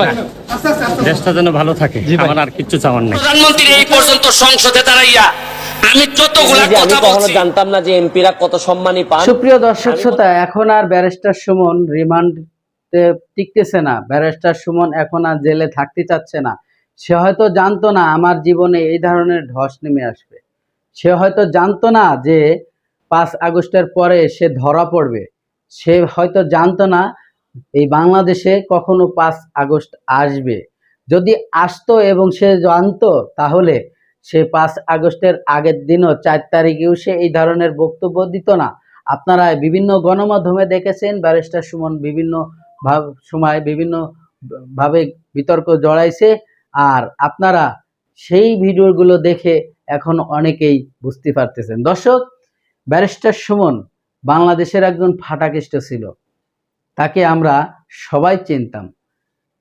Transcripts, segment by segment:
ভাই দেশটা যেন ভালো থাকে আমার আর কিচ্ছু চাওয়ার নেই। প্রধানমন্ত্রী এই পর্যন্ত সংসদে দাঁড়াইয়া আমি যতগুলা কথা বলছি জানতাম না যে এমপিরা কত সম্মানী পান। সুপ্রিয় দর্শক শ্রোতা এখন আর ব্যারিস্টার সুমন রিমান্ড টিকতেছে না। ব্যারিস্টার সুমন এখন আর জেলে থাকতে চাচ্ছে না। সে হয়তো জানতো না আমার জীবনে এই ধরনের ধস নেমে আসবে। সে হয়তো জানতো না যে পাঁচ আগস্টের পরে সে ধরা পড়বে। সে হয়তো জানতো না এই বাংলাদেশে কখনো পাঁচ আগস্ট আসবে। যদি আসতো এবং সে জানতো, তাহলে সে পাঁচ আগস্টের আগের দিনও চার তারিখেও সে এই ধরনের বক্তব্য দিত না। আপনারা বিভিন্ন গণমাধ্যমে দেখেছেন, ব্যারিস্টার সুমন বিভিন্ন ভাব- সময় বিভিন্ন ভাবে বিতর্ক জড়াইছে। আর আপনারা সেই ভিডিওগুলো দেখে এখন অনেকেই বুঝতে পারতেছেন। দর্শক, ব্যারিস্টার সুমন বাংলাদেশের একজন ফাটাকেষ্ট ছিল। তাকে আমরা সবাই চিনতাম।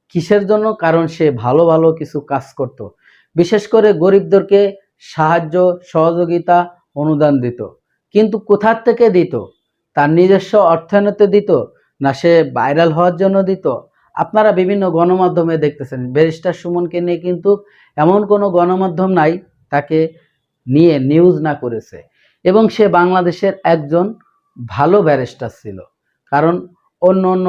কিসের জন্য? কারণ সে ভালো ভালো কিছু কাজ করত। বিশেষ করে গরিবদেরকে সাহায্য, সহযোগিতা, অনুদান দিত। কিন্তু কোথার থেকে দিত? তার নিজস্ব অর্থায়নতে দিত না, সে ভাইরাল হওয়ার জন্য দিত। আপনারা বিভিন্ন গণমাধ্যমে দেখতেছেন। ব্যারিস্টার সুমনকে নিয়ে কিন্তু এমন কোনো গণমাধ্যম নাই, তাকে নিয়ে নিউজ না করেছে। এবং সে বাংলাদেশের একজন ভালো ব্যারিস্টার ছিল। কারণ অন্য অন্য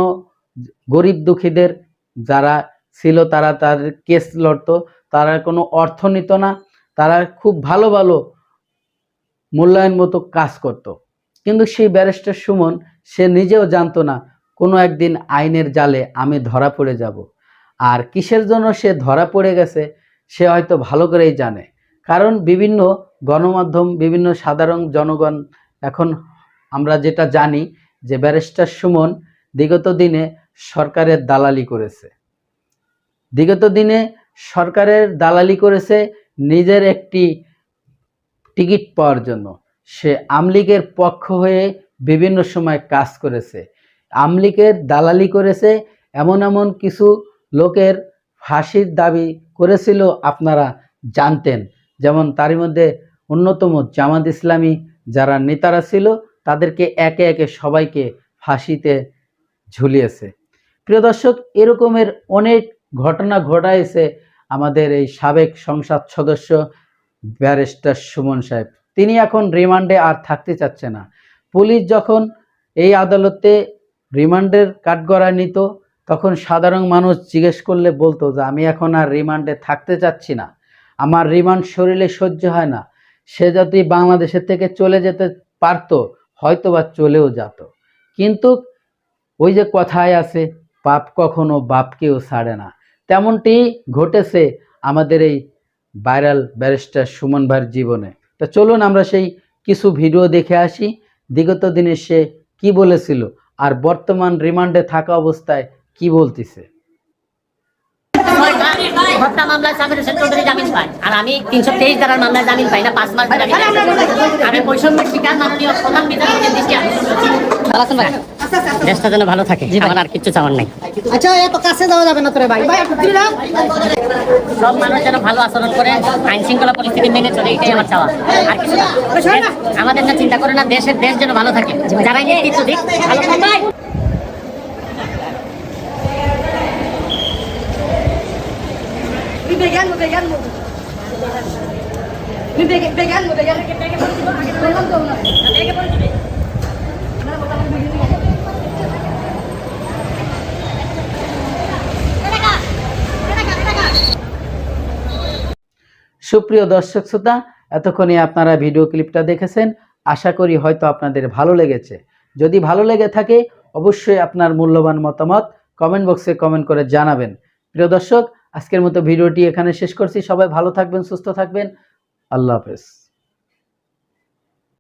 গরিব দুঃখীদের যারা ছিল, তারা তাদের কেস লড়তো। তারা কোনো অর্থ নিত না। তারা খুব ভালো ভালো মূল্যায়ন মতো কাজ করত। কিন্তু সেই ব্যারিস্টার সুমন, সে নিজেও জানতো না, কোনো একদিন আইনের জালে আমি ধরা পড়ে যাব। আর কিসের জন্য সে ধরা পড়ে গেছে, সে হয়তো ভালো করেই জানে। কারণ বিভিন্ন গণমাধ্যম, বিভিন্ন সাধারণ জনগণ, এখন আমরা যেটা জানি যে ব্যারিস্টার সুমন বিগত দিনে সরকারের দালালি করেছে। বিগত দিনে সরকারের দালালি করেছে নিজের একটি টিকিট পাওয়ার জন্য। সে আমলিগের পক্ষ হয়ে বিভিন্ন সময় কাজ করেছে। আমলিগের দালালি করেছে এমন এমন কিছু লোকের ফাঁসির দাবি করেছিল আপনারা জানতেন। যেমন তারই মধ্যে অন্যতম জামাত ইসলামী যারা নেতারা ছিল, তাদেরকে একে একে সবাইকে ফাঁসিতে ঝুলিয়েছে। প্রিয় দর্শক, এরকমের অনেক ঘটনা ঘটাইছে আমাদের এই সাবেক সংসদ সদস্য ব্যারিস্টার সুমন সাহেব। তিনি এখন রিমান্ডে আর থাকতে চাচ্ছে না। পুলিশ যখন এই আদালতে রিমান্ডের কাঠগড়া নিত, তখন সাধারণ মানুষ জিজ্ঞেস করলে বলতো যে, আমি এখন আর রিমান্ডে থাকতে চাচ্ছি না। আমার রিমান্ড শরীরে সহ্য হয় না। সে যদি বাংলাদেশের থেকে চলে যেতে পারতো হয়তো বা চলেও যেত। কিন্তু ওই যে কথায় আছে, পাপ কখনো বাপকেও ছাড়ে না। তেমনটি ঘটেছে আমাদের এই ভাইরাল ব্যারিস্টার সুমন ভাইয়ের জীবনে। তো চলুন আমরা সেই কিছু ভিডিও দেখে আসি, বিগত দিনে সে কি বলেছিল আর বর্তমান রিমান্ডে থাকা অবস্থায় কি বলতেছে। আমি দেশটা যেন ভালো থাকে আমার আর কিছু চাওয়ার নেই। আচ্ছা এত কাছে যাওয়া যাবে না তোরে ভাই। ভাই সব মানুষ যেন ভালো আচরণ করে আইন শৃঙ্খলা পরিস্থিতি মেনে চলে এটাই আমার চাওয়া। আর কিছু না। আমাদের না চিন্তা করে না দেশের দেশ যেন ভালো থাকে। যারা নেতৃত্ব দিক ভালো থাকবে সুপ্রিয় দর্শক শ্রোতা, এতক্ষণে আপনারা ভিডিও ক্লিপটা দেখেছেন। আশা করি হয়তো আপনাদের ভালো লেগেছে। যদি ভালো লেগে থাকে, অবশ্যই আপনার মূল্যবান মতামত কমেন্ট বক্সে কমেন্ট করে জানাবেন। প্রিয় দর্শক, আজকের মতো ভিডিওটি এখানে শেষ করছি। সবাই ভালো থাকবেন, সুস্থ থাকবেন। আল্লাহ হাফেজ।